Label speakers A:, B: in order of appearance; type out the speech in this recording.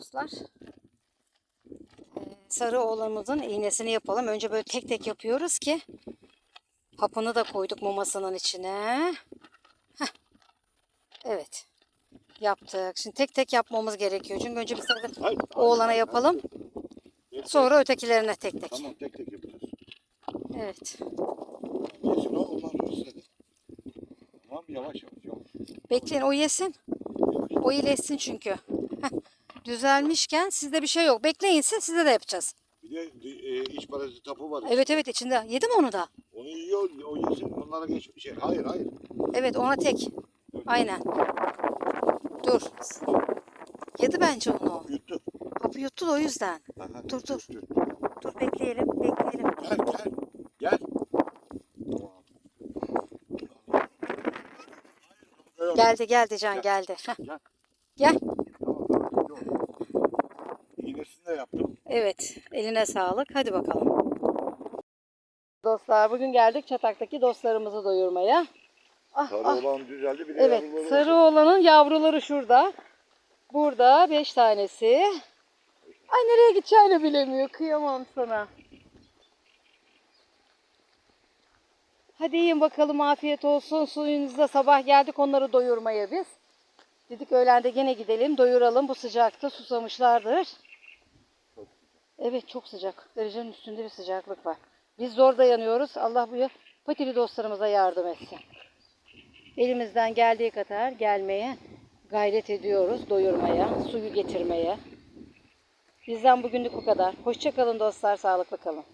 A: dostlar. Ee, sarı oğlanımızın iğnesini yapalım. Önce böyle tek tek yapıyoruz ki hapını da koyduk mamasının içine. Heh. Evet. Yaptık. Şimdi tek tek yapmamız gerekiyor. Çünkü önce bir sarı oğlana yapalım. Sonra ötekilerine tek tek.
B: Tamam tek tek yapacağız.
A: Evet.
B: Yesin o onlar. Tamam yavaş yavaş.
A: Bekleyin o yesin. O iyileşsin çünkü. Düzelmişken sizde bir şey yok. Bekleyin siz size de yapacağız.
B: Bir de e, iç parazit tapı var.
A: Evet evet içinde. Yedi mi onu da?
B: Onu yiyor, o yesin onlara geç. Şey, hayır hayır.
A: Evet ona tek. Aynen. Dur. Yedi bence onu.
B: Yuttu.
A: Hapı yuttu da o yüzden.
B: Aha,
A: Dur, dur.
B: yuttu.
A: Dur bekleyelim. Bekleyelim.
B: Gel gel. Gel.
A: Geldi geldi Can geldi. Heh.
B: Gel.
A: Gel.
B: İğnesini de yaptım.
A: Evet. Eline sağlık. Hadi bakalım. Dostlar bugün geldik çataktaki dostlarımızı doyurmaya. Ah,
B: Sarı
A: ah.
B: olan düzeldi. Bir de
A: Evet,
B: yavruları
A: sarı
B: olacak.
A: olanın yavruları şurada. Burada beş tanesi. Ay nereye gideceğini bilemiyor. Kıyamam sana. Hadi yiyin bakalım afiyet olsun. Suyunuzda sabah geldik onları doyurmaya biz. Dedik öğlende gene gidelim doyuralım. Bu sıcakta susamışlardır. Evet çok sıcak. Derecenin üstünde bir sıcaklık var. Biz zor dayanıyoruz. Allah bu patili dostlarımıza yardım etsin. Elimizden geldiği kadar gelmeye gayret ediyoruz. Doyurmaya, suyu getirmeye. Bizden bugünlük bu kadar. Hoşçakalın dostlar. Sağlıklı kalın.